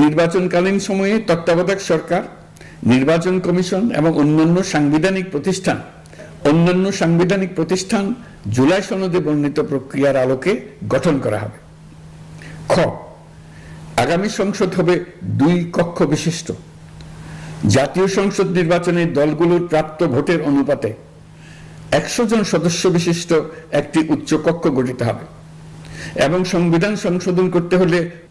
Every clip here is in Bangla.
নির্বাচনকালীন সময়ে তত্ত্বাবধায়ক সরকার, নির্বাচন কমিশন এবং অন্যান্য সাংবিধানিক প্রতিষ্ঠান, অন্যান্য সাংবিধানিক প্রতিষ্ঠান জুলাই সনদে বর্ণিত প্রক্রিয়ার আলোকে গঠন করা হবে। খ, আগামী সংসদ হবে দুই কক্ষ বিশিষ্ট। জাতীয় সংসদ নির্বাচনে দলগুলোর প্রাপ্ত ভোটের অনুপাতে একশো জন সদস্য বিশিষ্ট একটি উচ্চকক্ষ গঠিত হবে এবং সংবিধান সংশোধন করতে হলে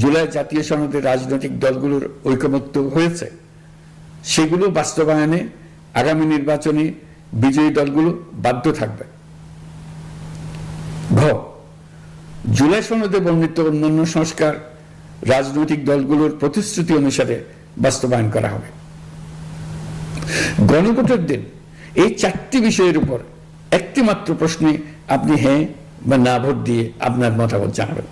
জুলাই জাতীয় সনদের রাজনৈতিক দলগুলোর ঐকমত্য হয়েছে। সেগুলো বাস্তবায়নে আগামী নির্বাচনে বিজয়ী দলগুলো বাধ্য থাকবে। ঘ, জুলাই সনদে বর্ণিত অন্যান্য সংস্কার রাজনৈতিক দলগুলোর প্রতিশ্রুতি অনুসারে বাস্তবায়ন করা হবে। গণভোটের দিন এই চারটি বিষয়ের উপর একটি মাত্র প্রশ্নে আপনি হ্যাঁ বা না ভোট দিয়ে আপনার মতামত জানাবেন।